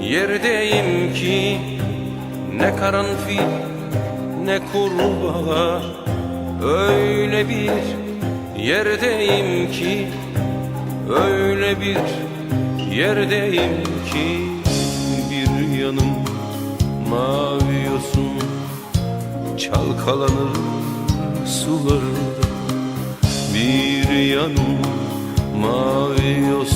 yerdeyim ki Ne karanfil ne kurbağa Öyle bir yerdeyim ki Öyle bir yerdeyim ki. Bir yanım mavi yosun Çalkalanır sularda Bir yanım mavi yosun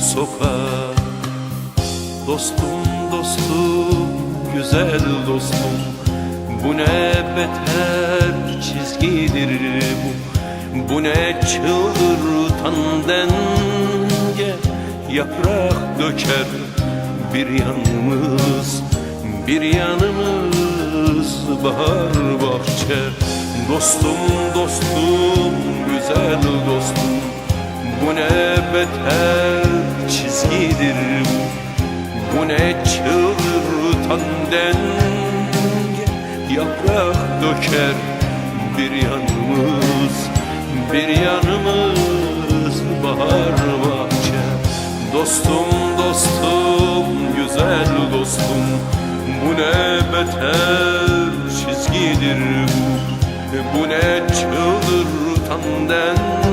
sokağa Dostum dostum güzel dostum. Bu ne beter çizgidir bu. Bu ne çıldırtan denge. Yaprak döker bir yanımız Bir yanımız bahar bahçe. Dostum dostum güzel dostum. Bu ne beter çizgidir. Bu ne çıldırtan denge Yaprak döker bir yanımız Bir yanımız bahar bahçe. Dostum dostum güzel dostum Bu ne beter çizgidir. Bu Bu ne çıldırtan denge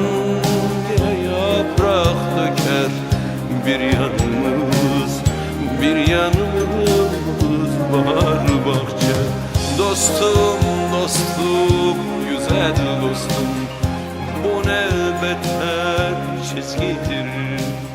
bir yanımız Bir yanımız bahar bahçe. Dostum dostum güzel dostum Bu ne beter çizgidir